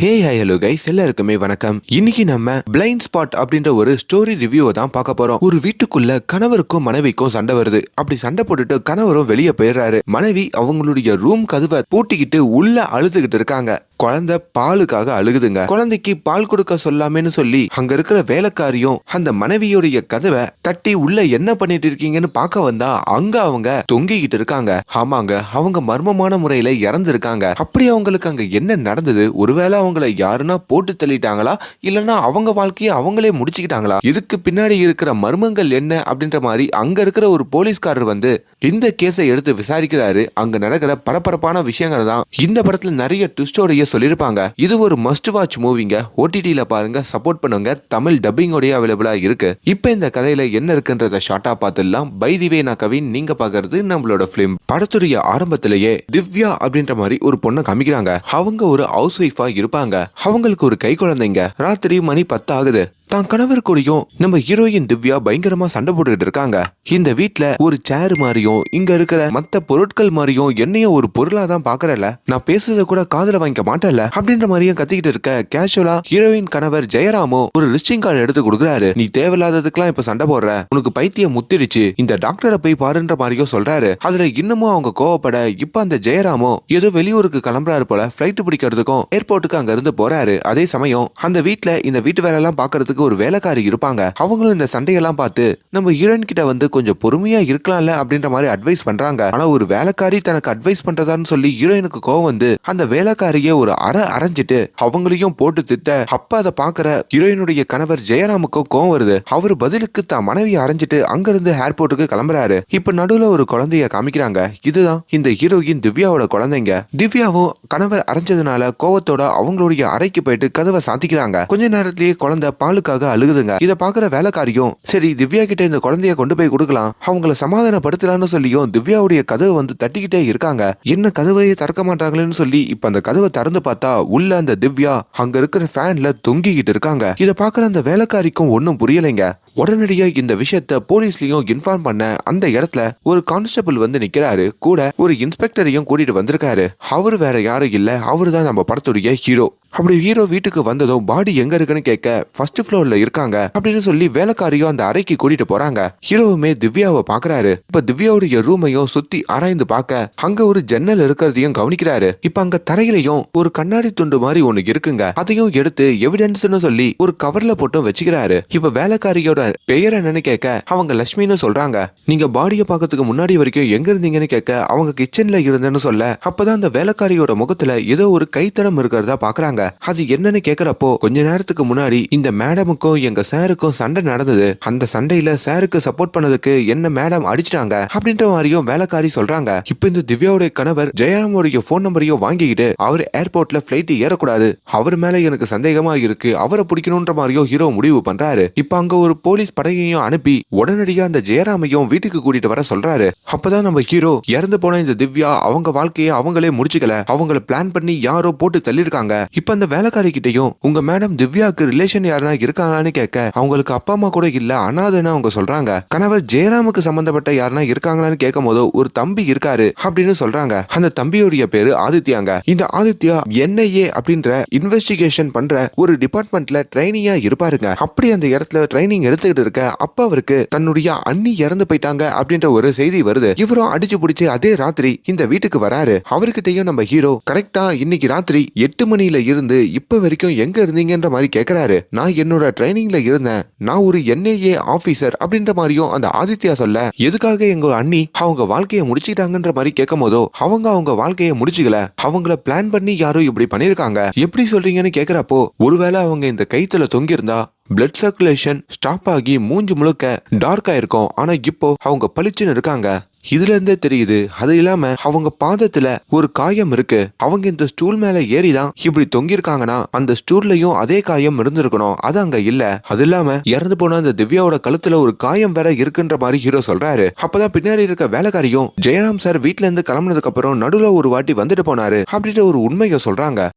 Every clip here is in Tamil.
ஹே ஹலோ கைஸ் எல்லாருக்குமே வணக்கம். இன்னைக்கு நம்ம பிளைண்ட் ஸ்பாட் அப்படின்ற ஒரு ஸ்டோரி ரிவ்யூவை தான் பார்க்க போறோம். ஒரு வீட்டுக்குள்ள கணவருக்கும் மனைவிக்கும் சண்டை வருது. அப்படி சண்டை போட்டுட்டு கணவரும் வெளியே போயிடுறாரு. மனைவி அவங்களுடைய ரூம் கதவை பூட்டிக்கிட்டு உள்ள அழுதுகிட்டு இருக்காங்க. குழந்தை பாலுக்காக அழுகுதுங்க. குழந்தைக்கு பால் கொடுக்க சொல்லாமேன்னு சொல்லி அங்க இருக்கிற வேலைக்காரியும் அந்த மனைவியுடைய கதவை தட்டி உள்ள என்ன பண்ணிட்டு இருக்கீங்கன்னு பார்க்க வந்தா அங்க அவங்க தொங்கிக்கிட்டு இருக்காங்க. ஆமாங்க அவங்க மர்மமான முறையில இறந்துருக்காங்க. அப்படி அவங்களுக்கு அங்க என்ன நடந்தது? ஒருவேளை அவங்கள யாருன்னா போட்டு தள்ளிட்டாங்களா? இல்லைன்னா அவங்க வாழ்க்கையை அவங்களே முடிச்சுக்கிட்டாங்களா? இதுக்கு பின்னாடி இருக்கிற மர்மங்கள் என்ன? அப்படின்ற மாதிரி அங்க இருக்கிற ஒரு போலீஸ்காரர் வந்து இந்த கேஸை எடுத்து விசாரிக்கிறாரு. அங்க நடக்கிற பரபரப்பான விஷயங்கள் தான் இந்த படத்துல நிறைய ட்விஸ்டோடைய சொல்லியிருப்பாங்க. இது ஒரு மஸ்ட் வாட்ச் மூவிங்க ஓடிடியில பாருங்க சப்போர்ட் பண்ணுங்க. தமிழ் டப்பிங்கோடய அவைலபிளா இருக்கு. இப்போ இந்த கதையில என்ன இருக்குன்றத ஷார்ட்டா பார்த்துடலாம். பைதிவே நான் கவின் நீங்க பாக்குறது நம்மளோட பிலிம் படத்துடைய ஆரம்பத்திலேயே திவ்யா அப்படின்ற மாதிரி ஒரு பொண்ணை காமிக்கிறாங்க. அவங்க ஒரு ஹவுஸ் ஒய்ஃபா இருப்பாங்க. அவங்களுக்கு ஒரு கை குழந்தைங்க. ராத்திரி மணி பத்து ஆகுது தான் கணவர் கூடயும் நம்ம ஹீரோயின் திவ்யா பயங்கரமா சண்டை போட்டுக்கிட்டு இருக்காங்க. இந்த வீட்டுல ஒரு சேர் மாதிரியும் இங்க இருக்கிற மத்த பொருட்கள் மாதிரியும் என்னையும் ஒரு பொருளா தான் பாக்குறல நான் பேசுறத கூட காதல வாங்கிக்க மாட்டேன்ல. அப்படின்ற மாதிரியும் கத்திக்கிட்டு இருக்க கேஷுவலா ஹீரோயின் கணவர் ஜெயராமோ ஒரு ரிச்சிங் கார்டு எடுத்து கொடுக்குறாரு. நீ தேவையில்லாததுக்கெல்லாம் இப்ப சண்டை போடுற. உனக்கு பைத்தியம் முத்திருச்சு இந்த டாக்டரை போய் பாருன்ற மாதிரியும் சொல்றாரு. அதுல இன்னமும் அவங்க கோவப்பட இப்ப அந்த ஜெயராமோ ஏதோ வெளியூருக்கு கிளம்புறாரு போல. பிளைட் பிடிக்கிறதுக்கும் ஏர்போர்ட்டுக்கு அங்க இருந்து போறாரு. அதே சமயம் அந்த வீட்டுல இந்த வீட்டு வேலை எல்லாம் பாக்குறதுக்கு ஒரு வேலைக்காரி இருப்பாங்க. அவங்களும் இந்த சண்டையெல்லாம் பார்த்து நம்ம ஹீரோயின் கிட்ட வந்து கொஞ்சம் பொறுமையா இருக்கலாம்ல அப்படின்ற மாதிரி அட்வைஸ் பண்றாங்க. ஆனா ஒரு வேலைக்காரி தனக்கு அட்வைஸ் பண்றதான்னு சொல்லி ஹீரோயினுக்கு கோவம் வந்து அந்த வேலைக்காரிய ஒரு அரை அரைஞ்சிட்டு அவங்களையும் போட்டு திட்ட அப்ப அதை பாக்குற ஹீரோயினுடைய கணவர் ஜெயராமுக்கு கோவம் வருது. அவர் பதிலுக்கு தான் மனைவியை அரைஞ்சிட்டு அங்க இருந்து ஏர்போர்ட்டுக்கு கிளம்புறாரு. இப்ப நடுவுல ஒரு குழந்தைய காமிக்கிறாங்க. இதுதான் இந்த ஹீரோயின் திவ்யாவோட குழந்தைங்க. திவ்யாவும் கணவர் அரைஞ்சதுனால கோவத்தோட அவங்களுடைய அறைக்கு போயிட்டு கதவை சாத்திக்கிறாங்க. கொஞ்ச நேரத்திலேயே குழந்தை பாலுக்காக அழுகுதுங்க. இத பாக்குற வேலைக்காரியும் சரி திவ்யா கிட்ட இந்த குழந்தைய கொண்டு போய் கொடுக்கலாம். அவங்கள சமாதானப்படுத்தலாம்னு சொல்லியும் திவ்யாவுடைய கதவை வந்து தட்டிக்கிட்டே இருக்காங்க. என்ன கதவையே திறக்க மாட்டாங்களேன்னு சொல்லி இப்ப அந்த கதவை திறந்து பார்த்தா உள்ள அந்த திவ்யா அங்க இருக்கிற ஃபேன்ல தொங்கிக்கிட்டு இருக்காங்க. இத பாக்குற அந்த வேலைக்காரிக்கும் ஒன்னும் புரியலைங்க. உடனடியா இந்த விஷயத்த போலீஸ்லயும் இன்ஃபார்ம் பண்ண அந்த இடத்துல ஒரு கான்ஸ்டபிள் வந்து நிக்கிறாரு. கூட ஒரு இன்ஸ்பெக்டரையும் கூட்டிட்டு வந்திருக்காரு. அவர் வேற யாரும் இல்ல. அவரு தான் நம்ம படத்துடைய ஹீரோ அப்படி ஹீரோ வீட்டுக்கு வந்ததும் பாடி எங்க இருக்குன்னு கேட்க ஃபர்ஸ்ட் ஃப்ளோர்ல இருக்காங்க. அப்படின்னு சொல்லி வேலைக்காரியும் அந்த அறைக்கு கூட்டிட்டு போறாங்க. ஹீரோவுமே திவ்யாவை பாக்குறாரு. இப்ப திவ்யாவுடைய ரூமையும் சுத்தி ஆராய்ந்து பார்க்க அங்க ஒரு ஜன்னல் இருக்கிறதையும் கவனிக்கிறாரு. இப்ப அங்க தரையிலையும் ஒரு கண்ணாடி துண்டு மாதிரி ஒண்ணு இருக்குங்க. அதையும் எடுத்து எவிடன்ஸ்னு சொல்லி ஒரு கவர்ல போட்டும் வச்சுக்கிறாரு. இப்ப வேலைக்காரியோட பெயர் என்னன்னு கேட்க அவங்க லட்சுமின்னு சொல்றாங்க. நீங்க பாடியை பாக்கிறதுக்கு முன்னாடி வரைக்கும் எங்க இருந்தீங்கன்னு கேட்க அவங்க கிச்சன்ல இருந்தேன்னு சொல்ல அப்பதான் அந்த வேலைக்காரியோட முகத்துல ஏதோ ஒரு கைத்தனம் இருக்கிறதா பாக்குறாங்க. அது என்னன்னு கேக்குறப்போ கொஞ்ச நேரத்துக்கு முன்னாடி இந்த மேடமுக்கும் எங்க சாருக்கும் சண்டை நடந்தது. அந்த சண்டையில சாருக்கு சப்போர்ட் பண்ணதுக்கு என்ன மேடம் அடிச்சிட்டாங்க அப்படின்ற மாதிரியும் வேலைக்காரி சொல்றாங்க. இப்ப இந்த திவ்யாவுடைய கணவர் ஜெயராமோடைய போன் நம்பரையும் வாங்கிக்கிட்டு அவர் ஏர்போர்ட்ல பிளைட் ஏறக்கூடாது. அவர் மேல எனக்கு சந்தேகமா இருக்கு. அவரை பிடிக்கணும்ன்ற மாதிரியும் ஹீரோ முடிவு பண்றாரு. இப்ப அங்க ஒரு போலீஸ் படையையும் அனுப்பி உடனடியா அந்த ஜெயராமையும் வீட்டுக்கு கூட்டிட்டு வர சொல்றாரு. அப்பதான் நம்ம ஹீரோ இறந்து போன இந்த திவ்யா அவங்க வாழ்க்கையை அவங்களே முடிச்சுக்கல. அவங்கள பிளான் பண்ணி யாரோ போட்டு தள்ளிருக்காங்க இப்ப அந்த வேலைக்காரி கிட்டையும் உங்க மேடம் திவ்யாக்கு ரிலேஷன் யாருனா இருக்காங்களான்னு கேட்க அவங்களுக்கு அப்பா அம்மா கூட இல்ல அனாதைன்னு அவங்க சொல்றாங்க. கணவர் ஜெயராமுக்கு சம்பந்தப்பட்ட யாருனா இருக்காங்களான்னு கேட்கும் போது ஒரு தம்பி இருக்காரு அப்படின்னு சொல்றாங்க. அந்த தம்பியுடைய பேரு ஆதித்யாங்க. இந்த ஆதித்யா என்ஐஏ அப்படின்ற இன்வெஸ்டிகேஷன் பண்ற ஒரு டிபார்ட்மெண்ட்ல ட்ரைனிங்கா இருப்பாருங்க. அப்படி அந்த இடத்துல ட்ரைனிங் எடுத்து எடுத்துக்கிட்டு இருக்க அப்ப அவருக்கு தன்னுடைய அண்ணி இறந்து போயிட்டாங்க அப்படின்ற ஒரு செய்தி வருது. இவரும் அடிச்சு பிடிச்சு அதே ராத்திரி இந்த வீட்டுக்கு வராரு. அவர்கிட்டயும் நம்ம ஹீரோ கரெக்டா இன்னைக்கு ராத்திரி எட்டு மணில இருந்து இப்ப வரைக்கும் எங்க இருந்தீங்கன்ற மாதிரி கேக்குறாரு. நான் என்னோட ட்ரைனிங்ல இருந்தேன். நான் ஒரு என்ஐஏ ஆபீசர் அப்படின்ற மாதிரியும் அந்த ஆதித்யா சொல்ல எதுக்காக எங்க அண்ணி அவங்க வாழ்க்கையை முடிச்சுட்டாங்கன்ற மாதிரி கேட்கும் போதோ அவங்க அவங்க வாழ்க்கையை முடிச்சுக்கல. அவங்கள பிளான் பண்ணி யாரோ இப்படி பண்ணிருக்காங்க. எப்படி சொல்றீங்கன்னு கேக்குறப்போ ஒருவேளை அவங்க இந்த கைத்துல தொங்கியிருந்தா பிளட் சர்க்குலேஷன் ஸ்டாப் ஆகி மூஞ்சி முழுக்க டார்க் ஆயிருக்கும். ஆனா இப்போ அவங்க பளிச்சுன்னு இருக்காங்க. இதுல இருந்தே தெரியுது. அது இல்லாம அவங்க பாதத்துல ஒரு காயம் இருக்கு. அவங்க இந்த ஸ்டூல் மேல ஏறிதான் இப்படி தொங்கியிருக்காங்கன்னா அந்த ஸ்டூல்லையும் அதே காயம் இருந்திருக்கணும். அது அங்க இல்ல. அது இல்லாம இறந்து போன அந்த திவ்யாவோட கழுத்துல ஒரு காயம் வேற இருக்குன்ற மாதிரி ஹீரோ சொல்றாரு. அப்பதான் பின்னாடி இருக்க வேலைக்காரியும் ஜெயராம் சார் வீட்டுல இருந்து கிளம்புனதுக்கு அப்புறம் நடுவுல ஒரு வாட்டி வந்துட்டு போனாரு. அப்படின்ற ஒரு உண்மையை சொல்றாங்க.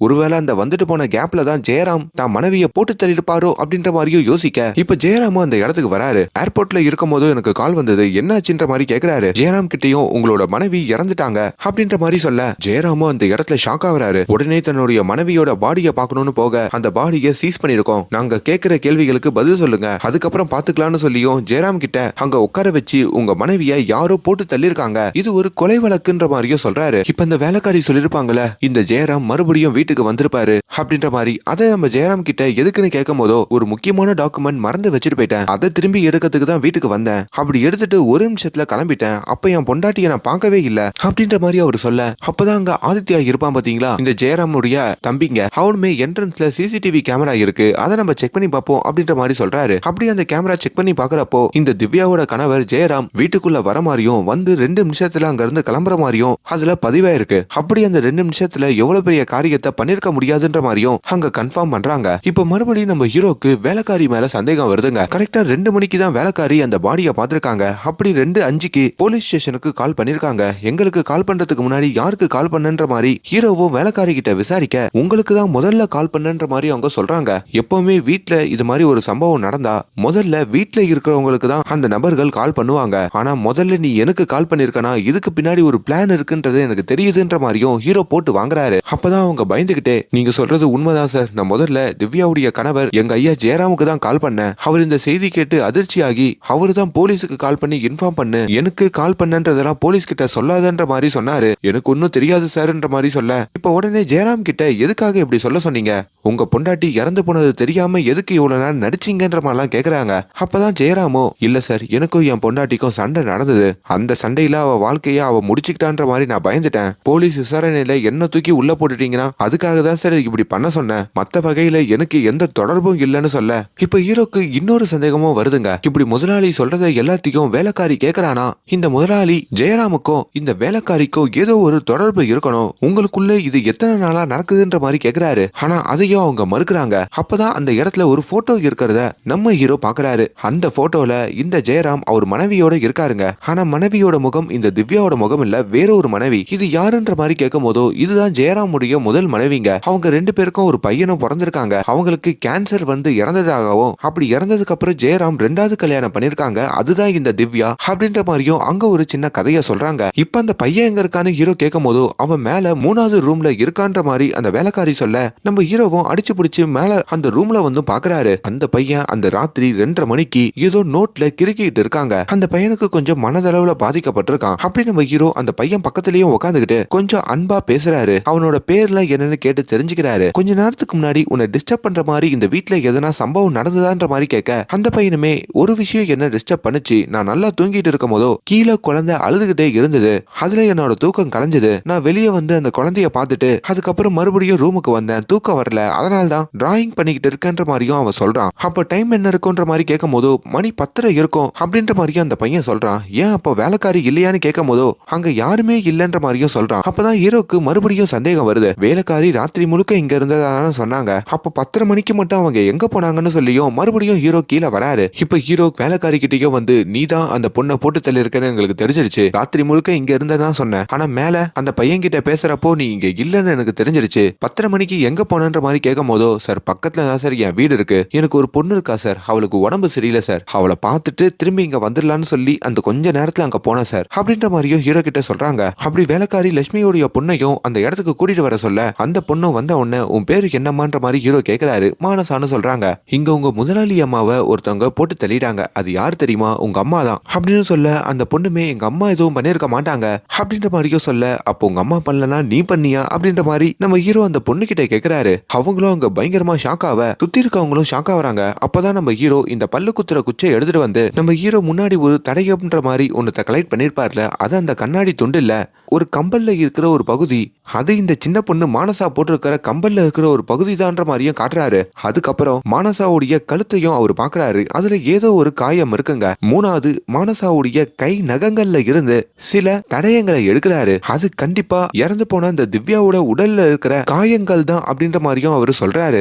ஒருவேளை அந்த வந்துட்டு போன கேப்ல தான் ஜெயராம் தான் மனைவியை போட்டு தள்ளிருப்பாரோ அப்படின்ற மாதிரியும் யோசிக்க இப்ப ஜெயராம அந்த இடத்துக்கு வராரு. ஏர்போர்ட்ல இருக்கும் போது எனக்கு கால் வந்தது என்னாச்சுன்ற மாதிரி கேக்குறாரு. ஜெயராம் கிட்டயும் உங்களோட மனைவி இறந்துட்டாங்க அப்படின்ற மாதிரி சொல்ல ஜெயராமும் அந்த இடத்துல ஷாக் ஆகுறாரு. உடனே தன்னுடைய மனைவியோட பாடியை பார்க்கணும்னு போக அந்த பாடியை சீஸ் பண்ணிருக்கோம் நாங்க கேட்கிற கேள்விகளுக்கு பதில் சொல்லுங்க. அதுக்கப்புறம் பாத்துக்கலாம்னு சொல்லியும் ஜெயராம் கிட்ட அங்க உட்கார வச்சு உங்க மனைவியை யாரோ போட்டு தள்ளிருக்காங்க இது ஒரு கொலை வழக்குன்ற மாதிரியும் சொல்றாரு. இப்ப இந்த வேலைக்காரி சொல்லிருப்பாங்கல்ல இந்த ஜெயராம் மறுபடியும் வீட்டுக்கு வந்திருப்பாரு அப்படின்ற மாதிரி. அதை நம்ம ஜெயராம் கிட்ட எதுக்குன்னு கேட்கும் போதோ ஒரு முக்கியமான டாக்குமெண்ட் மறந்து வச்சுட்டு போயிட்டேன். அதை திரும்பி எடுக்கிறதுக்கு தான் வீட்டுக்கு வந்தேன். அப்படி எடுத்துட்டு ஒரு நிமிஷத்துல கிளம்பிட்டேன். அப்ப என் பொண்டாட்டியை நான் பார்க்கவே இல்ல அப்படின்ற மாதிரி அவர் சொல்ல. அப்பதான் அங்க ஆதித்யா இருப்பான் பாத்தீங்களா? இந்த ஜெயராமுடைய தம்பிங்க. அவனுமே என்ட்ரன்ஸ்ல சிசிடிவி கேமரா இருக்கு. அதை நம்ம செக் பண்ணி பார்ப்போம் அப்படின்ற மாதிரி சொல்றாரு. அப்படி அந்த கேமரா செக் பண்ணி பாக்குறப்போ இந்த திவ்யாவோட கணவர் ஜெயராம் வீட்டுக்குள்ள வர மாதிரியும் வந்து ரெண்டு நிமிஷத்துல அங்க இருந்து கிளம்புற மாதிரியும் அதுல பதிவாயிருக்கு. அப்படி அந்த ரெண்டு நிமிஷத்துல எவ்வளவு பெரிய காரியத்தை பண்ணிருக்க முடியாதுன்ற மாதிரியும் அங்க கன்ஃபார்ம் பண்றாங்க. இப்போ மறுபடியும் நம்ம ஹீரோக்கு வேலைக்காரி மேல சந்தேகம் வருதுங்க. கரெக்டா ரெண்டு மணிக்கு தான் வேலைக்காரி அந்த பாடியை பார்த்திருக்காங்க. அப்படி ரெண்டு அஞ்சுக்கு போலீஸ் ஸ்டேஷனுக்கு கால் பண்ணிருக்காங்க. எங்களுக்கு கால் பண்றதுக்கு முன்னாடி யாருக்கு கால் பண்ணன்ற மாதிரி ஹீரோவும் வேலைக்காரி கிட்ட விசாரிக்க உங்களுக்கு தான் முதல்ல கால் பண்ணன்ற மாதிரி அவங்க சொல்றாங்க. எப்பவுமே வீட்ல இது மாதிரி ஒரு சம்பவம் நடந்தா முதல்ல வீட்டுல இருக்கிறவங்களுக்கு தான் அந்த நபர்கள் கால் பண்ணுவாங்க. ஆனா முதல்ல நீ எனக்கு கால் பண்ணிருக்கனா இதுக்கு பின்னாடி ஒரு பிளான் இருக்குன்றது எனக்கு தெரியுதுன்ற மாதிரியும் ஹீரோ போட்டு வாங்குறாரு. அப்பதான் அவங்க பயந்துகிட்டே நீங்க சொல்றது உண்மைதான் சார். நான் முதல்ல திவ்யாவுடைய கணவர் எங்க ஐயா ஜெயராமுக்கு தான் கால் பண்ணேன். அவர் இந்த செய்தி கேட்டு அதிர்ச்சியாகி அவரு தான் போலீஸுக்கு கால் பண்ணி இன்ஃபார்ம் பண்ணு. எனக்கு கால் பண்ணன்றதெல்லாம் போலீஸ் கிட்ட சொல்லாதன்ற மாதிரி சொன்னாரு. எனக்கு ஒன்னும் தெரியாது சார்ன்ற மாதிரி சொல்ல. இப்ப உடனே ஜெயராம் கிட்ட எதுக்காக இப்படி சொல்ல சொன்னீங்க? உங்க பொண்டாட்டி இறந்து போனது தெரியாம எதுக்கு இவ்வளவு நேரம் நடிச்சீங்கன்ற மாதிரிலாம் கேக்குறாங்க. அப்பதான் ஜெயராமோ இல்ல சார் எனக்கும் என் பொண்டாட்டிக்கும் சண்டை நடந்தது. அந்த சண்டையில அவ வாழ்க்கைய அவ முடிச்சுக்கிட்டான்ற மாதிரி நான் பயந்துட்டேன். போலீஸ் விசாரணையில என்ன தூக்கி உள்ள போட்டுட்டீங்கன்னா அதுக்காக தான் சார் இப்படி பண்ண சொன்னேன். மத்த வகையில எனக்கு எந்த தொடர்பும் இல்லைன்னு சொல்ல. இப்ப ஹீரோக்கு இன்னொரு சந்தேகமும் வருதுங்க. இப்படி முதலாளி சொல்றத எல்லாத்தையும் வேலைக்காரி கேக்குறானா? இந்த முதலாளி ஜெயராமுக்கும் இந்த வேலைக்காரிக்கும் ஏதோ ஒரு தொடர்பு இருக்கணும். உங்களுக்குள்ள இது எத்தனை நாளா நடக்குதுன்ற மாதிரி கேக்குறாரு. ஆனா அதையும் அவங்க மறுக்கிறாங்க. அப்பதான் அந்த இடத்துல ஒரு போட்டோ இருக்கிறத நம்ம ஹீரோ பாக்குறாரு. அந்த போட்டோல இந்த ஜெயராம் அவர் மனைவியோட இருக்காருங்க. ஆனா மனைவியோட முகம் இந்த திவ்யாவோட முகம் இல்ல வேற ஒரு மனைவி. இது யாருன்ற மாதிரி கேட்கும் போதோ இதுதான் ஜெயராமுடைய முதல் மனைவிங்க. அவங்க ரெண்டு பேருக்கும் ஒரு பையனும் பிறந்திருக்காங்க. அவங்களுக்கு கேன்சர் வந்து இறந்ததாகவும் அப்படி இறந்ததுக்கு அப்புறம் ஜெயராம் ரெண்டாவது கல்யாணம் பண்ணிருக்காங்க. அதுதான் இந்த திவ்யா அப்படின்ற மாதிரியும் அங்க ஒரு சின்ன கதைய சொல்றாங்க. இப்ப அந்த பையன் எங்க இருக்கான்னு ஹீரோ கேட்கும் போதோ அவன் மேல மூணாவது ரூம்ல இருக்கான்ற மாதிரி அந்த வேலைக்காரி சொல்ல நம்ம ஹீரோவும் அடிச்சு பிடிச்சு மேல அந்த ரூம்ல வந்து பாக்குறாரு. அந்த பையன் அந்த ராத்திரி ரெண்டரை மணிக்கு ஏதோ நோட்ல கிறுக்கிட்டு இருக்காங்க. அந்த பையனுக்கு கொஞ்சம் மனதளவுல பாதிக்கப்பட்டிருக்கான். அப்படி நம்ம ஹீரோ அந்த பையன் பக்கத்துலயும் உட்காந்துக்கிட்டு கொஞ்சம் அன்பா பேசுறாரு. அவனோட பேர்ல என்னன்னு கேட்டு தெரிஞ்சுக்கிறாரு. கொஞ்ச நேரத்துக்கு முன்னாடி உன்னை டிஸ்டர்ப் பண்ற மாதிரி இந்த வீட்டுல எதனா சம்பவம் நடந்ததான்ற மாதிரி கேட்க அந்த பையனுமே ஒரு விஷயம் என்ன டிஸ்டர்ப் பண்ணுச்சு? நான் நல்லா தூங்கிட்டு இருக்கும் போதோ கீழே குழந்தை அழுதுகிட்டே இருந்தது. அதுல என்னோட தூக்கம் கலைஞ்சது. நான் வெளியே வந்து அந்த குழந்தைய பார்த்துட்டு அதுக்கப்புறம் மறுபடியும் ரூமுக்கு வந்தேன். தூக்கம் வரல. அதனால தான் டிராயிங் பண்ணிக்கிட்டு இருக்கேன்ற மாதிரியும் அவன் சொல்றான். அப்ப டைம் என்ன இருக்குன்ற மாதிரி கேட்கும் போதோ மணி பத்தரை இருக்கும் அப்படின்ற மாதிரியும் அந்த பையன் சொல்றான். ஏன் அப்போ வேலைக்காரி இல்லையான்னு கேட்கும் போதோ அங்க யாருமே இல்லைன்ற மாதிரியும் சொல்றான். அப்பதான் ஹீரோக்கு மறுபடியும் சந்தேகம் வருது. வேலைக்காரி ராத்திரி முழுக்க இங்க இருந்ததான சொன்னாங்க. அப்ப பத்தரை மணிக்கு மட்டும் அவங்க எங்க போனாங்கன்னு சொல்லியும் மறுபடியும் ஹீரோ கீழே வராரு. இப்ப ஹீரோ வேலைக்காரி கிட்டயும் வந்து நீ தான் அந்த பொண்ணை போட்டு தள்ளி இருக்கன்னு எங்களுக்கு தெரிஞ்சிருச்சு. ராத்திரி முழுக்க இங்க இருந்ததா சொன்னேன். ஆனா மேல அந்த பையன் கிட்ட பேசுறப்போ நீ இங்க இல்லைன்னு எனக்கு தெரிஞ்சிருச்சு. பத்தரை மணிக்கு எங்க போனன்ற மாதிரி கேட்கும் போதோ சார் பக்கத்துல தான் சார் என் வீடு இருக்கு. எனக்கு ஒரு பொண்ணு இருக்கா சார். அவளுக்கு உடம்பு சரியில்லை சார். அவளை பார்த்துட்டு திரும்பி இங்க வந்துடலான்னு சொல்லி அந்த கொஞ்ச நேரத்துல அங்க போனேன் சார். அப்படின்ற மாதிரியும் ஹீரோ கிட்ட சொல்றாங்க. அப்படி வேலைக்காரி லட்சுமியோடைய பொண்ணையும் அந்த இடத்துக்கு கூட்டிட்டு வர சொல்ல அந்த பொண்ணும் வந்த உடனே உன் பேரு என்னமான்ற மாதிரி ஹீரோ கேட்கிறாரு மானசான்னு சொல்றாங்க. இங்க உங்க முதலாளி அம்மாவை ஒருத்தவங்க போட்டு தள்ளிட்டாங்க. அது யார் தெரியுமா? உங்க அம்மா தான். அப்படின்னு சொல்ல அந்த பொண்ணுமே எங்க அம்மா எதுவும் பண்ணிருக்க மாட்டாங்க. அப்படின்ற மாதிரியும் சொல்ல அப்போ உங்க அம்மா பண்ணலனா நீ பண்ணியா? அப்படின்ற மாதிரி நம்ம ஹீரோ அந்த பொண்ணு கிட்ட கேக்குறாரு அவங்களும் அங்க பயங்கரமா ஷாக் ஆவ சுத்தி இருக்கவங்களும் ஷாக் ஆவறாங்க அப்பதான் நம்ம ஹீரோ இந்த பல்லு குத்துற குச்சை எடுத்துட்டு வந்து நம்ம ஹீரோ முன்னாடி ஒரு தடயம்ன்ற மாதிரி ஒன்னு கலெக்ட் பண்ணிருப்பார்ல. அது அந்த கண்ணாடி துண்டு இல்ல ஒரு கம்பல்ல இருக்கிற ஒரு பகுதி அது இந்த சின்ன பொண்ணு மானசா போட்டிருக்கிற கம்பல்ல இருக்கிற ஒரு பகுதி தான்ற மாதிரியும் காட்டுறாரு. அதுக்கப்புறம் மானசாவுடைய கழுத்தையும் அவர் பாக்குறாரு. அதுல ஏதோ ஒரு காயம் இருக்குங்க. மூணாவது மானசாவுடைய கை நகங்கள்ல இருந்து சில தடயங்களை எடுக்கிறாரு. அது கண்டிப்பா இறந்து போன அந்த திவ்யாவோட உடல்ல இருக்கிற காயங்கள் தான் அப்படின்ற மாதிரியும் அவர் அவர் சொல்கிறாரு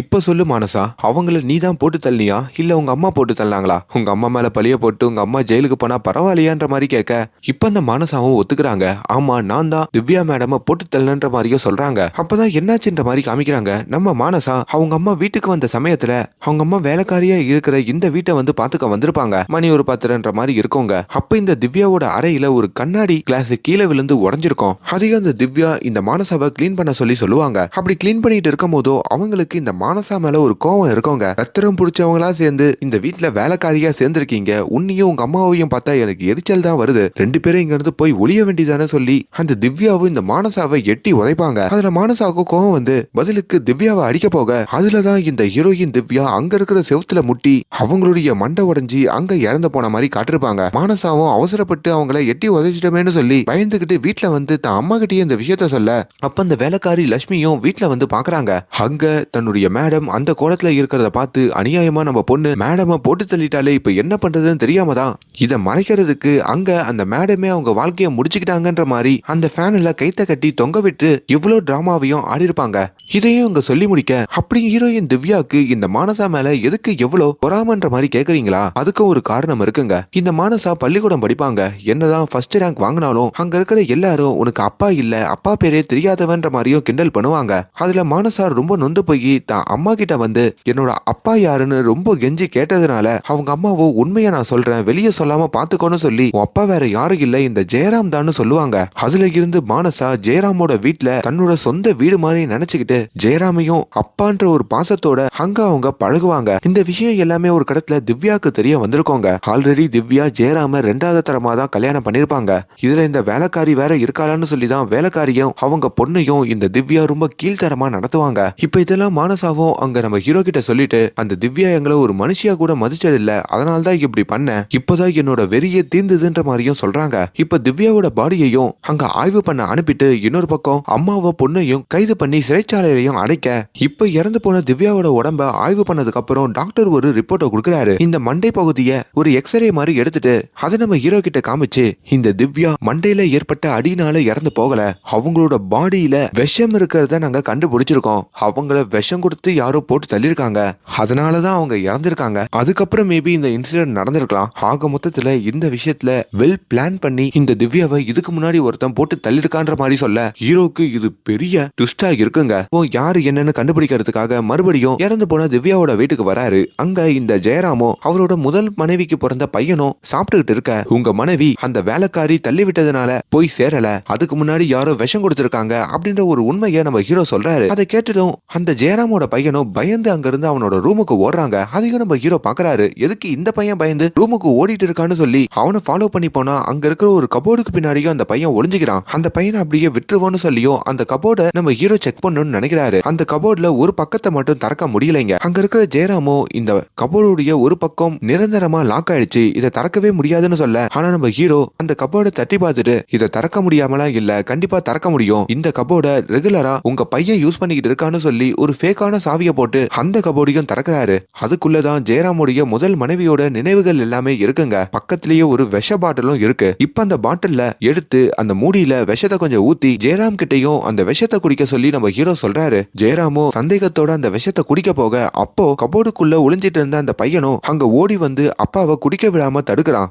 இப்ப சொல்லு மானசா அவங்கள நீ தான் போட்டு தள்ளியா? இல்ல உங்க அம்மா போட்டு தள்ளாங்களா? உங்க அம்மா மேல பழிய போட்டு உங்க அம்மா ஜெயிலுக்கு போனா பரவாயில்லையான்ற மாதிரி கேட்க இப்ப அந்த மானசாவும் ஒத்துக்கிறாங்க. ஆமா நான் தான் திவ்யா மேடம போட்டு தள்ளன்ற மாதிரியும் சொல்றாங்க. அப்பதான் என்னாச்சுன்ற மாதிரி காமிக்கிறாங்க. நம்ம மானசா அவங்க அம்மா வீட்டுக்கு வந்த சமயத்துல அவங்க அம்மா வேலைக்காரியா இருக்கிற இந்த வீட்டை வந்து பாத்துக்க வந்திருப்பாங்க. மணி ஒரு பாத்திரன்ற மாதிரி இருக்கோங்க. அப்ப இந்த திவ்யாவோட அறையில ஒரு கண்ணாடி கிளாஸ் கீழே விழுந்து உடஞ்சிருக்கும். அதையும் அந்த திவ்யா இந்த மானசாவை க்ளீன் பண்ண சொல்லி சொல்லுவாங்க. அப்படி க்ளீன் பண்ணிட்டு இருக்கும் போதோ அவங்களுக்கு இந்த மானசா மேல ஒரு கோவம் இருக்கோங்க ரத்திரம் பிடிச்சவங்களா சேர்ந்து இந்த வீட்டுல வேலைக்காரியா சேர்ந்திருக்கீங்க. உன்னையும் உங்க அம்மாவையும் பார்த்தா எனக்கு எரிச்சல் தான் வருது. ரெண்டு பேரும் இங்க இருந்து போய் ஒளிய வேண்டியதானே சொல்லி அந்த திவ்யாவும் இந்த மானசாவை எட்டி உதைப்பாங்க. அதுல மானசாவுக்கு கோவம் வந்து பதிலுக்கு திவ்யாவை அடிக்க போக. அதுலதான் இந்த ஹீரோயின் திவ்யா அங்க இருக்கிற செவுத்துல முட்டி அவங்களுடைய மண்டை உடஞ்சி அங்க இறந்து போன மாதிரி காட்டிருப்பாங்க. மானசாவும் அவசரப்பட்டு அவங்கள எட்டி உதைச்சிட்டமேன்னு சொல்லி பயந்துகிட்டு வீட்டுல வந்து தன் அம்மா கிட்டயே இந்த விஷயத்த சொல்ல அப்ப அந்த வேலைக்காரி லட்சுமியும் வீட்டுல வந்து பாக்குறாங்க. அங்க தன்னுடைய மேடம் அந்த கோலத்துல இருக்கிறத பார்த்து அநியாயமா நம்ம பொண்ணு மேடம போட்டு தள்ளிட்டாலே இப்ப என்ன பண்றதுன்னு தெரியாம தான். இதை மறைக்கிறதுக்கு அங்க அந்த மேடமே அவங்க வாழ்க்கைய முடிச்சுக்கிட்டாங்கன்ற மாதிரி அந்த ஃபேன்ல கைத்த கட்டி தொங்க விட்டு இவ்வளவு டிராமாவையும் ஆடிருப்பாங்க. இதையும் அங்க சொல்லி முடிக்க அப்படி ஹீரோயின் திவ்யாக்கு இந்த மானசா மேல எதுக்கு எவ்வளவு பொறாமன்ற மாதிரி கேக்குறீங்களா? அதுக்கும் ஒரு காரணம் இருக்குங்க. இந்த மானசா பள்ளிக்கூடம் படிப்பாங்க. என்னதான் ஃபர்ஸ்ட் ரேங்க் வாங்கினாலும் அங்க இருக்கிற எல்லாரும் உனக்கு அப்பா இல்ல அப்பா பேரே தெரியாதவன்ற மாதிரியும் கிண்டல் பண்ணுவாங்க. அதுல மானசா ரொம்ப நொந்து போய் தான் அம்மா கிட்ட வந்து என்னோட அப்பா யாருன்னு ரொம்ப கெஞ்சி கேட்டதுனால அவங்க அம்மாவோ உண்மையை நான் சொல்றேன் வெளியே சொல்லாம பாத்துக்கோன்னு சொல்லி உன் அப்பா வேற யாரும் இல்ல இந்த ஜெயராம் தான்னு சொல்லுவாங்க. அதுல இருந்து மானசா ஜெயராமோட வீட்டுல தன்னோட சொந்த வீடு மாதிரி நினைச்சுக்கிட்டு ஜெயராமையும் அப்பான்ற ஒரு பாசத்தோட அங்க அவங்க பழகுவாங்க. இந்த விஷயம் எல்லாமே ஒரு கடத்துல திவ்யாக்கு தெரிய வந்திருக்கோங்க. ஆல்ரெடி திவ்யா ஜெயராம ரெண்டாவது தரமா தான் கல்யாணம் பண்ணிருப்பாங்க. இதுல இந்த வேலைக்காரி வேற இருக்காளான்னு சொல்லி தான் வேலைக்காரியும் அவங்க பொண்ணையும் இந்த திவ்யா ரொம்ப கீழ்த்தரமா நடத்துவாங்க. இப்ப இதெல்லாம் மானசாவும் அங்க நம்ம ஹீரோ கிட்ட சொல்லிட்டு அந்த திவ்யா எங்களை ஒரு மனுஷியா கூட மதிச்சதில்ல. அதனால தான் இப்படி பண்ண இப்பதான் என்னோட வெறிய தீர்ந்ததுன்ற மாதிரியும் சொல்றாங்க. இப்ப திவ்யாவோட பாடியையும் அங்க ஆய்வு பண்ண அனுப்பிட்டு இன்னொரு பக்கம் அம்மாவ பொண்ணையும் கைது பண்ணி சிறைச்சாலையிலையும் அடைக்க இப்ப இறந்து போன திவ்யாவோட உடம்ப ஆய்வு பண்ணதுக்கு அப்புறம் டாக்டர் ஒரு ரிப்போர்ட்டை கொடுக்குறாரு. இந்த மண்டை பகுதிய ஒரு எக்ஸ்ரே மாதிரி எடுத்துட்டு அதை நம்ம ஹீரோ கிட்ட காமிச்சு இந்த திவ்யா மண்டையில ஏற்பட்ட அடினால இறந்து போகல. அவங்களோட பாடியில விஷம் இருக்கிறத நாங்க கண்டுபிடிச்சிருக்கோம். அவங்கள விஷம் கொடுத்து யாரோ போட்டு தள்ளியிருக்காங்க. அதனாலதான் அவங்க இறந்திருக்காங்க. அதுக்கப்புறம் மேபி இந்த இன்சிடென்ட் நடந்திருக்கலாம். ஆக மொத்தத்துல இந்த விஷயத்துல வெல் பிளான் பண்ணி இந்த திவ்யாவை இதுக்கு முன்னாடி ஒருத்தன் போட்டு தள்ளிருக்கான்ற மாதிரி சொல்ல ஹீரோக்கு இது பெரிய ட்விஸ்டா இருக்குங்க. ஓ யாரு என்னன்னு கண்டுபிடிக்கிறதுக்காக மறுபடியும் இறந்து போன திவ்யாவோட வீட்டுக்கு வராரு. அங்க இந்த ஜெயராமோ அவரோட முதல் மனைவிக்கு பிறந்த பையனும் சாப்பிட்டுக்கிட்டு இருக்க. உங்க மனைவி அந்த வேலைக்காரி தள்ளி விட்டதுனால போய் சேரல. அதுக்கு முன்னாடி யாரோ விஷம் கொடுத்திருக்காங்க அப்படின்ற ஒரு உண்மையை நம்ம ஹீரோ சொல்றாரு. அதை கேட்டதும் அந்த ஜெயராமோட பையனும் பயந்து அங்கிருந்து அவனோட ரூமுக்கு ஓடுறாங்க. அதையும் நம்ம ஹீரோ பாக்குறாரு எதுக்கு இந்த பையன் பயந்து ரூமுக்கு ஓடிட்டு இருக்கான்னு சொல்லி அவனை ஃபாலோ பண்ணி போனா அங்க இருக்கிற ஒரு கபோர்டுக்கு பின்னாடியும் அந்த பையன் ஒளிஞ்சுக்கிறான். அந்த பையனை அப்படியே விட்டுருவோன்னு சொல்லியும் அந்த கபோர்டை நம்ம ஹீரோ செக் பண்ணணும்னு நினைக்கிறாரு. அந்த கபோர்ட்ல ஒரு பக்கத்தை மட்டும் திறக்க முடியலைங்க. அங்க இருக்கிற ஜெயராமோ இந்த கபோர்டுடைய ஒரு பக்கம் நிரந்தரமா லாக் ஆயிடுச்சு. இதை திறக்கவே முடியாதுன்னு சொல்ல ஆனா நம்ம ஹீரோ அந்த கபோர்டை தட்டி பார்த்துட்டு இதை திறக்க முடியாமலாம் இல்ல கண்டிப்பா திறக்க முடியும். இந்த கபோர்டை ரெகுலரா உங்க பையன் யூஸ் பண்ணிக்கிட்டு இருக்கான்னு சொல்லி ஒரு ஃபேக்கான சாவியை போட்டு அந்த கபோர்டையும் திறக்கிறாரு. அதுக்குள்ளதான் ஜெயராமுடைய முதல் மனைவியோட நினைவுகள் எல்லாமே இருக்குங்க. பக்கத்திலேயே ஒரு விஷ பாட்டிலும் இருக்கு. இப்ப அந்த பாட்டில்ல எடுத்து அந்த மூடியில விஷத்தை கொஞ்சம் ஊத்தி ஜெயராம் கிட்டயும் அந்த விஷத்தை குடிக்க சொல்லி நம்ம ஹீரோ சொல்றாரு. ஜெயராமோ சந்தேகத்தோட அந்த விஷத்தை குடிக்க போக அப்போ கபோர்டுக்குள்ள ஒளிஞ்சிட்டு இருந்த அந்த பையனும் அங்க ஓடி வந்து அப்பாவை குடிக்க விடாம தடுக்கிறான்.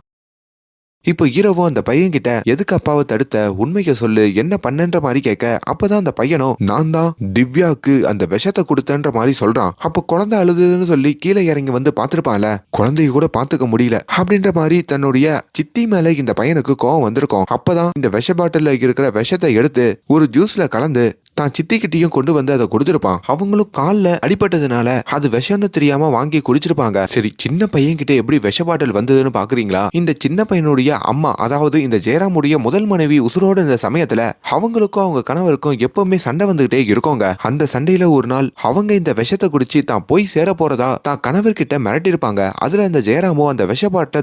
இப்போ ஹீரோவும் அந்த பையன் கிட்ட எதுக்கு அப்பாவை தடுத்த? உண்மையை சொல்லு. என்ன பண்ணன்ற மாதிரி கேட்க அப்பதான் அந்த பையனும் நான் தான் திவ்யாக்கு அந்த விஷத்தை கொடுத்தன்ற மாதிரி சொல்றான். அப்போ குழந்தை அழுதுன்னு சொல்லி கீழே இறங்கி வந்து பார்த்துருப்பான்ல? குழந்தைய கூட பார்த்துக்க முடியல. அப்படின்ற மாதிரி தன்னுடைய சித்தி மேல இந்த பையனுக்கு கோவம் வந்திருக்கும். அப்பதான் இந்த விஷ பாட்டில இருக்கிற விஷத்தை எடுத்து ஒரு ஜூஸ்ல கலந்து தான் சித்திக்கிட்டையும் கொண்டு வந்து அதை கொடுத்துருப்பான். அவங்களும் காலில் அடிபட்டதுனால அது விஷம்னு தெரியாம வாங்கி குடிச்சிருப்பாங்க. சரி சின்ன பையன் கிட்ட எப்படி விஷ பாட்டில் வந்ததுன்னு பாக்குறீங்களா? இந்த சின்ன பையனுடைய அம்மா அதாவது இந்த ஜெயராமுடைய முதல் மனைவி உசுரோட இந்த சமயத்துல அவங்களுக்கும் அவங்க கணவருக்கும் எப்பவுமே சண்டை வந்துகிட்டே இருக்கோங்க. அந்த சண்டையில ஒரு நாள் அவங்க இந்த விஷத்தை குடிச்சு தான் போய் சேர போறதா தான் கணவர்கிட்ட மிரட்டிருப்பாங்க அதுல அந்த ஜெயராமோ அந்த விஷ பாட்டை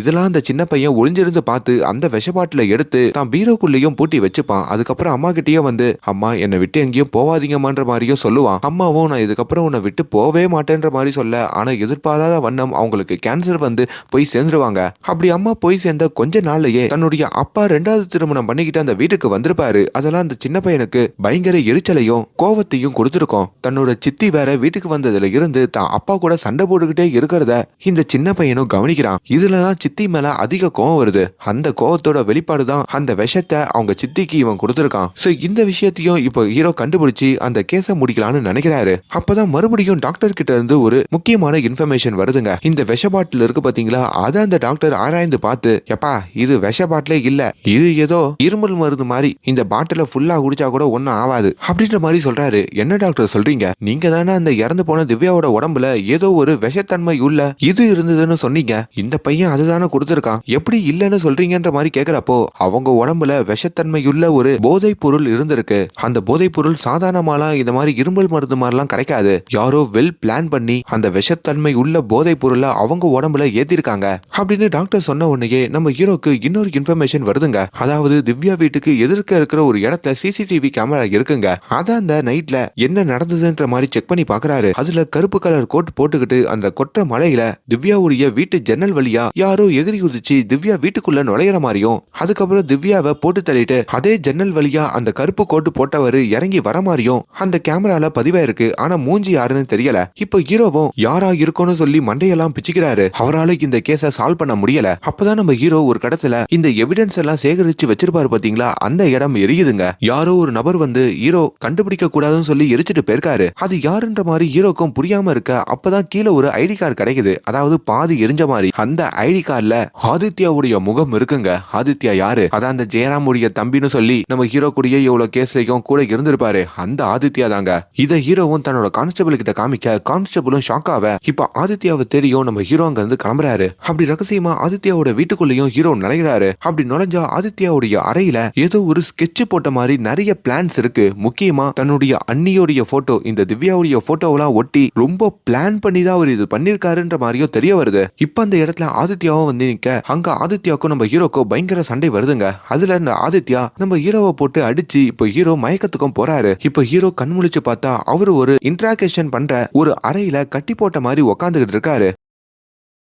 இதெல்லாம் அந்த சின்ன பையன் ஒளிஞ்சிருந்து பார்த்து அந்த விஷ பாட்டில எடுத்து தான் பீரோக்குள்ளேயும் பூட்டி வச்சுப்பான். அதுக்கப்புறம் அம்மா கிட்டயே வந்து அம்மா என்னை விட்டு எங்கேயும் போவாதீங்கம்மான்ற மாதிரியும் சொல்லுவான். அம்மாவும் நான் இதுக்கப்புறம் உன்னை விட்டு போவே மாட்டேன்ற மாதிரி சொல்ல ஆனா எதிர்பாராத வண்ணம் அவங்களுக்கு கேன்சர் வந்து போய் சேர்ந்துருவாங்க. அப்படி அம்மா போய் சேர்ந்த கொஞ்ச நாள்லயே தன்னுடைய அப்பா ரெண்டாவது திருமணம் பண்ணிக்கிட்டு அந்த வீட்டுக்கு வந்திருப்பாரு. அதெல்லாம் அந்த சின்ன பையனுக்கு பயங்கர எரிச்சலையும் கோவத்தையும் கொடுத்துருக்கோம். தன்னோட சித்தி வேற வீட்டுக்கு வந்ததுல இருந்து தான் அப்பா கூட சண்டை போட்டுக்கிட்டே இருக்கிறத இந்த சின்ன பையனும் கவனிக்கிறான். இதுலதான் சித்தி மேல அதிக கோவம் வருது. அந்த கோவத்தோட வெளிப்பாடு தான் அந்த விஷத்தை அவங்க சித்திக்கு இவன் கொடுத்துருக்கான். சோ இந்த விஷயத்தையும் இப்போ ஹீரோ கண்டுபிடிச்சு அந்த கேஸை முடிக்கலாம்னு நினைக்கிறாரு. அப்பதான் மறுபடியும் டாக்டர் கிட்ட இருந்து ஒரு முக்கியமான இன்ஃபர்மேஷன் வருதுங்க. இந்த விஷ பாட்டில் இருக்கு பாத்தீங்களா? அதை அந்த டாக்டர் ஆராய்ந்து பார்த்து எப்பா இது விஷ பாட்டிலே இல்ல. இது ஏதோ இருமல் மருந்து மாதிரி. இந்த பாட்டில ஃபுல்லா குடிச்சா கூட ஒன்னும் ஆகாது அப்படின்ற மாதிரி சொல்றாரு. என்ன டாக்டர் சொல்றீங்க? நீங்க தானே அந்த இறந்து போன திவ்யாவோட உடம்புல ஏதோ ஒரு விஷத்தன்மை உள்ள இது இருந்ததுன்னு சொன்னீங்க. இந்த பையன் அதுதானே கொடுத்துருக்கான். எப்படி இல்லைன்னு சொல்றீங்கன்ற மாதிரி கேக்குறப்போ அவங்க உடம்புல விஷத்தன்மையுள்ள ஒரு போதைப் பொருள் இருந்திருக்கு. அந்த போதைப் பொருள் சாதாரணமாலாம் இந்த மாதிரி இருமல் மருந்து மாதிரிலாம் கிடைக்காது யாரோ வெல் பிளான் பண்ணி அந்த விஷத்தன்மை உள்ள போதைப் பொருளை அவங்க உடம்புல ஏத்திருக்காங்க. அப்படின்னு டாக்டர் சொன்ன உடனேயே நம்ம ஹீரோக்கு இன்னொரு இன்ஃபர்மேஷன் வருதுங்க. அதாவது திவ்யா வீட்டுக்கு எதிர்க்க இருக்கிற ஒரு இடத்துல சிசிடிவி கேமரா இருக்குங்க. அதான் அந்த நைட்ல என்ன நடந்ததுன்ற மாதிரி செக் பண்ணி பாக்குறாரு. அதுல கருப்பு கலர் கோட் போட்டுக்கிட்டு அந்த கொற்ற மலையில திவ்யாவுடைய வீட்டு ஜன்னல் வழியா யாரோ எகிரி குதிச்சு திவ்யா வீட்டுக்குள்ள நுழையிற மாதிரியும் அதுக்கப்புறம் திவ்யாவை போட்டு தள்ளிட்டு அதே ஜன்னல் வழியா அந்த கருப்பு கோட்டு போட்டவர் இறங்கி வர மாதிரியும் அந்த கேமரால பதிவாயிருக்கு. ஆனா மூஞ்சி யாருன்னு தெரியல. இப்போ ஹீரோவும் யாரா இருக்கும்னு சொல்லி மண்டையெல்லாம் பிச்சுக்கிறாரு. அவரால இந்த கேஸை சால்வ் பண்ண முடியல. அப்பதான் நம்ம ஹீரோ ஒரு கடத்துல இந்த எவிடன்ஸ் எல்லாம் சேகரிச்சு வச்சிருப்பாரு பாத்தீங்களா? அந்த இடம் எரியுதுங்க. யாரோ ஒரு நபர் வந்து ஹீரோ கண்டுபிடிக்க கூடாதுன்னு சொல்லி எரிச்சிட்டு போயிருக்காரு. அது யாருன்ற மாதிரி ஹீரோக்கும் புரியாம இருக்க அப்பதான் கீழே ஒரு ஐடி கார்டு கிடைக்குது. அதாவது பாதி எரிஞ்ச மாதிரி. அந்த ஐடி கார்டுல ஆதித்யாவுடைய முகம் இருக்குங்க. ஆதித்யா யாரு? அதான் அந்த ஜெயராமுடைய தம்பின்னு சொல்லி நம்ம ஹீரோ கூடயே இவ்வளவு கேஸ்லயும் கூட கூட இருந்திருப்பாரு. அந்த ஆதித்யா தாங்க. இத ஹீரோவும் தன்னோட கான்ஸ்டபிள் கிட்ட காமிக்க கான்ஸ்டபிளும் ஷாக் ஆவ. இப்ப ஆதித்யாவை தெரியும் நம்ம ஹீரோ அங்க இருந்து கிளம்புறாரு. அப்படி ரகசியமா ஆதித்யாவோட வீட்டுக்குள்ளேயும் ஹீரோ நுழைகிறாரு அப்படி நுழைஞ்சா ஆதித்யாவுடைய அறையில ஏதோ ஒரு ஸ்கெட்ச் போட்ட மாதிரி நிறைய பிளான்ஸ் இருக்கு. முக்கியமா தன்னுடைய அண்ணியோடைய போட்டோ இந்த திவ்யாவுடைய போட்டோவெல்லாம் ஒட்டி ரொம்ப பிளான் பண்ணி தான் அவர் இது பண்ணிருக்காருன்ற மாதிரியும் தெரிய வருது. இப்ப அந்த இடத்துல ஆதித்யாவும் வந்து நிக்க. அங்க ஆதித்யாவுக்கும் நம்ம ஹீரோக்கும் பயங்கர சண்டை வருதுங்க. அதுல இருந்த ஆதித்யா நம்ம ஹீரோவை போட்டு அடிச்சு இப்ப ஹீரோ மயக்க மயக்கத்துக்கும் போறாரு. இப்போ ஹீரோ கண் முழிச்சு பார்த்தா அவரு ஒரு இன்ட்ராகேஷன் பண்ற ஒரு அறையில கட்டி போட்ட மாதிரி உக்காந்துகிட்டு இருக்காரு.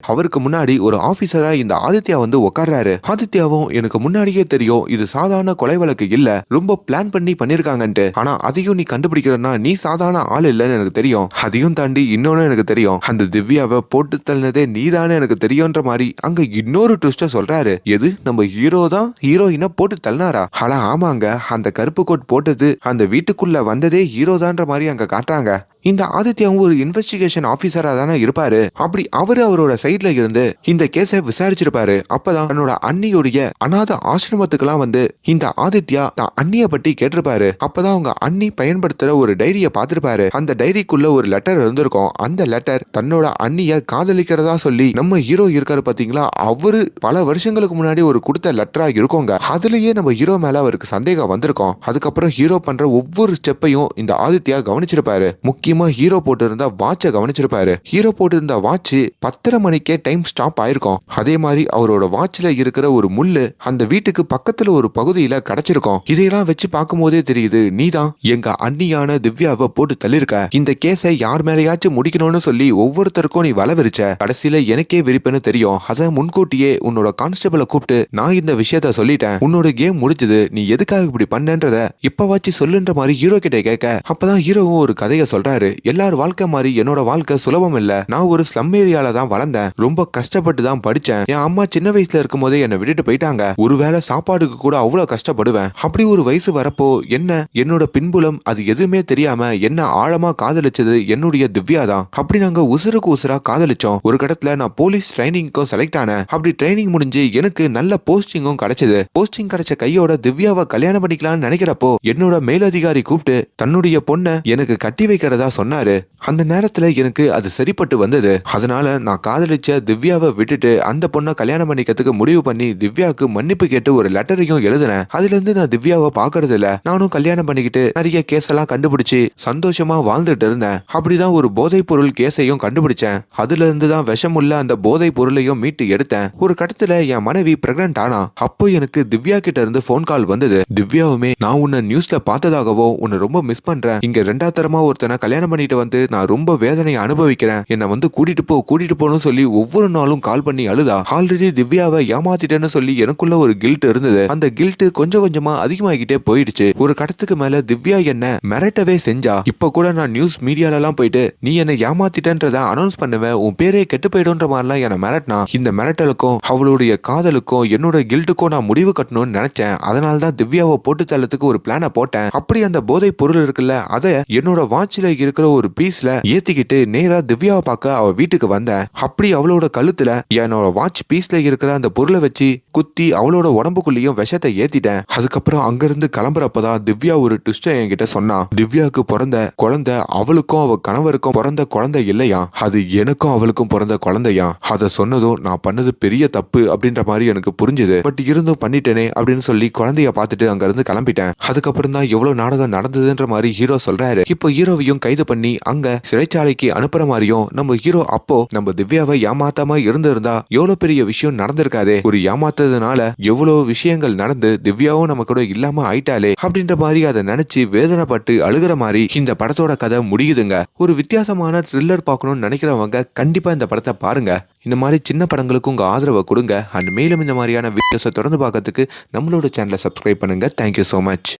அவருக்கு முன்னாடி ஒரு ஆபீசரா இந்த ஆதித்யா வந்து உட்கார்றாரு ஆதித்யாவும் எனக்கு முன்னாடியே தெரியும் இது சாதாரண கொலை வழக்கு இல்ல ரொம்ப பிளான் பண்ணி பண்ணிருக்காங்கன்ட்டு. ஆனா அதையும் நீ கண்டுபிடிக்கிறன்னா நீ சாதாரண ஆள் இல்லைன்னு எனக்கு தெரியும். அதையும் தாண்டி இன்னொன்னு எனக்கு தெரியும். அந்த திவ்யாவை போட்டு தள்ளினதே நீதானே எனக்கு தெரியும்ன்ற மாதிரி அங்க இன்னொரு ட்விஸ்ட சொல்றாரு. எது? நம்ம ஹீரோ தான் ஹீரோயினை போட்டு தள்ளினாரா? ஆனா ஆமாங்க. அந்த கருப்பு கோட் போட்டது அந்த வீட்டுக்குள்ள வந்ததே ஹீரோ தான்ற மாதிரி அங்க காட்டுறாங்க. இந்த ஆதித்யாவும் ஒரு இன்வெஸ்டிகேஷன் ஆபீசரா தானே இருப்பாரு. அப்படி அவரு அவரோட சைட்ல இருந்து இந்த கேஸை விசாரிச்சிருப்பாரு. அப்பதான் தன்னோட அண்ணியுடைய அநாத ஆசிரமத்துக்கெல்லாம் வந்து இந்த ஆதித்யா தான் அண்ணிய பற்றி கேட்டிருப்பாரு. அப்பதான் அவங்க அண்ணி பயன்படுத்துற ஒரு டைரியை பார்த்திருப்பாரு. அந்த டைரிக்குள்ள ஒரு லெட்டர் இருந்திருக்கும். அந்த லெட்டர் தன்னோட அண்ணிய காதலிக்கிறதா சொல்லி நம்ம ஹீரோ இருக்காரு பாத்தீங்களா? அவரு பல வருஷங்களுக்கு முன்னாடி ஒரு கொடுத்த லெட்டரா இருக்கோங்க. அதுலயே நம்ம ஹீரோ மேல அவருக்கு சந்தேகம் வந்திருக்கும். அதுக்கப்புறம் ஹீரோ பண்ற ஒவ்வொரு ஸ்டெப்பையும் இந்த ஆதித்யா கவனிச்சிருப்பாரு. முக்கியமா ஹீரோ போட்டிருந்த வாட்சை கவனிச்சிருப்பாரு. ஹீரோ போட்டிருந்த வாட்ச் பத்தரை மணிக்கே டைம் ஸ்டாப் ஆயிருக்கும். அதே மாதிரி அவரோட வாட்ச்ல இருக்கிற ஒரு முள்ளு அந்த வீட்டுக்கு பக்கத்துல ஒரு பகுதியில கிடைச்சிருக்கும். இதையெல்லாம் வச்சு பார்க்கும் போதே தெரியுது நீதான் எங்க அண்ணியான திவ்யாவை போட்டு தள்ளிருக்க. இந்த கேஸை யார் மேலேயாச்சும் முடிக்கணும்னு சொல்லி ஒவ்வொருத்தருக்கும் நீ வலை கடைசியில எனக்கே விரிப்பேன்னு தெரியும். அத முன்கூட்டியே உன்னோட கான்ஸ்டபிளை கூப்பிட்டு நான் இந்த விஷயத்த சொல்லிட்டேன். உன்னோட கேம் முடிஞ்சது நீ எதுக்காக இப்படி பண்ணன்றத இப்பவாச்சு சொல்லுன்ற மாதிரி ஹீரோ கிட்ட கேட்க. அப்பதான் ஹீரோவும் ஒரு கதையை சொல்றாரு. எல்லார் வாழ்க்கை மாதிரி என்னோட வாழ்க்கை சுலபம் இல்ல. நான் ஒரு ஸ்லம் ஏரியால தான் வளர்ந்தேன். ரொம்ப கஷ்டப்பட்டு தான் படிச்சேன். என் அம்மா சின்ன வயசுல இருக்கும் போதே என்னை விட்டுட்டு போயிட்டாங்க. ஒருவேளை சாப்பாடுக்கு கூட அவ்வளவு கஷ்டப்படுவேன். அப்படி ஒரு வயசு வரப்போ என்ன? என்னோட பின்புலம் அது எதுவுமே தெரியாம என்ன ஆழமா காதலிச்சது என்னுடைய திவ்யா தான். அப்படி நாங்க உசுருக்கு உசுரா காதலிச்சோம். ஒரு கடத்துல நான் போலீஸ் ட்ரைனிங்க்கும் செலக்ட் ஆனேன். அப்படி ட்ரைனிங் முடிஞ்சு எனக்கு நல்ல போஸ்டிங்கும் கிடைச்சது. போஸ்டிங் கிடைச்ச கையோட திவ்யாவை கல்யாணம் பண்ணிக்கலாம்னு நினைக்கிறப்போ என்னோட மேலதிகாரி கூப்பிட்டு தன்னுடைய பொண்ணை எனக்கு கட்டி வைக்கிறதா சொல்றதா சொன்னாரு அந்த நேரத்துல எனக்கு அது சரிப்பட்டு வந்தது. அதனால நான் காதலிச்ச திவ்யாவை விட்டுட்டு அந்த பொண்ணை கல்யாணம் பண்ணிக்கிறதுக்கு முடிவு பண்ணி திவ்யாவுக்கு மன்னிப்பு கேட்டு ஒரு லெட்டரையும் எழுதினேன். அதுல இருந்து நான் திவ்யாவை பாக்குறது இல்ல நானும் கல்யாணம் பண்ணிக்கிட்டு நிறைய கேஸ் எல்லாம் கண்டுபிடிச்சு சந்தோஷமா வாழ்ந்துட்டு இருந்தேன். அப்படிதான் ஒரு போதைப் பொருள் கேஸையும் கண்டுபிடிச்சேன். அதுல இருந்து தான் விஷமுள்ள அந்த போதைப் பொருளையும் மீட்டு எடுத்தேன். ஒரு கட்டத்துல என் மனைவி பிரெக்னன்ட் ஆனா அப்போ எனக்கு திவ்யா கிட்ட இருந்து ஃபோன் கால் வந்தது. திவ்யாவுமே நான் உன்னை நியூஸ்ல பார்த்ததாகவோ உன்னை ரொம்ப மிஸ் பண்றேன். இங்க ரெண்டா தரமா ஒருத்தனை கல்யாணம் பண்ணிட்டு வந்து நான் ரொம்ப வேதனையை அனுபவிக்கிறேன். என்னை வந்து கூட்டிட்டு போ கூட்டிட்டு போன்னு சொல்லி ஒவ்வொரு நாளும் கால் பண்ணி அழுதா. ஆல்ரெடி திவ்யாவை ஏமாத்திட்டேன்னு சொல்லி எனக்குள்ள ஒரு கில்ட் இருந்தது. அந்த கில்ட் கொஞ்சம் கொஞ்சமா அதிகமாகிட்டே போயிடுச்சு. ஒரு கடத்துக்கு மேல திவ்யா என்ன மிரட்டவே செஞ்சா. இப்ப கூட நான் நியூஸ் மீடியால எல்லாம் போயிட்டு நீ என்னை ஏமாத்திட்டேன்றத அனௌன்ஸ் பண்ணுவேன் உன் பேரே கெட்டு போயிடும்ன்ற மாதிரிலாம் என்ன மிரட்டினா. இந்த மிரட்டலுக்கும் அவளுடைய காதலுக்கும் என்னோட கில்ட்டுக்கும் நான் முடிவு கட்டணும்னு நினைச்சேன். அதனால தான் திவ்யாவை போட்டு தள்ளத்துக்கு ஒரு பிளானை போட்டேன். அப்படி அந்த போதை பொருள் இருக்குல்ல அதை என்னோட வாட்சில இருக்கிற ஒரு பீஸ்ல ஏத்திக்கிட்டு நேரா திவ்யாவை பார்க்க அவ வீட்டுக்கு வந்தேன். அப்படி அவளோட கழுத்துல என்னோட வாட்ச் பீஸ்ல இருக்கிற அந்த பொருளை வச்சு குத்தி அவளோட உடம்புக்குள்ளேயும் விஷத்தை ஏத்திட்டேன். அதுக்கப்புறம் அங்கிருந்து கிளம்புறப்பதான் திவ்யா ஒரு ட்விஸ்ட என்கிட்ட சொன்னா. திவ்யாவுக்கு பிறந்த குழந்தை அவளுக்கும் அவ கணவருக்கும் பிறந்த குழந்தை இல்லையா? அது எனக்கும் அவளுக்கும் பிறந்த குழந்தையா? அதை சொன்னதும் நான் பண்ணது பெரிய தப்பு அப்படின்ற மாதிரி எனக்கு புரிஞ்சுது. பட் இருந்தும் பண்ணிட்டேனே அப்படின்னு சொல்லி குழந்தைய பார்த்துட்டு அங்க இருந்து கிளம்பிட்டேன். அதுக்கப்புறம் தான் எவ்வளவு நாடகம் நடந்ததுன்ற மாதிரி ஹீரோ சொல்றாரு. இப்போ ஹீரோவையும் கை கைது பண்ணி அங்க சிறைச்சாலைக்கு அனுப்புற மாதிரியும் நம்ம ஹீரோ அப்போ நம்ம திவ்யாவை ஏமாத்தாம இருந்திருந்தா எவ்வளவு பெரிய விஷயம் நடந்திருக்காதே. ஒரு ஏமாத்ததுனால எவ்வளவு விஷயங்கள் நடந்து திவ்யாவும் நம்ம கூட இல்லாம ஆயிட்டாலே அப்படின்ற மாதிரி அதை நினைச்சு வேதனைப்பட்டு அழுகிற மாதிரி இந்த படத்தோட கதை முடியுதுங்க. ஒரு வித்தியாசமான த்ரில்லர் பார்க்கணும்னு நினைக்கிறவங்க கண்டிப்பா இந்த படத்தை பாருங்க. இந்த மாதிரி சின்ன படங்களுக்கு உங்க ஆதரவை கொடுங்க. அண்ட் மேலும் இந்த மாதிரியான வீடியோஸை தொடர்ந்து பார்க்கறதுக்கு நம்மளோட சேனலை சப்ஸ்கிரைப் பண்ணுங்க. Thank you so much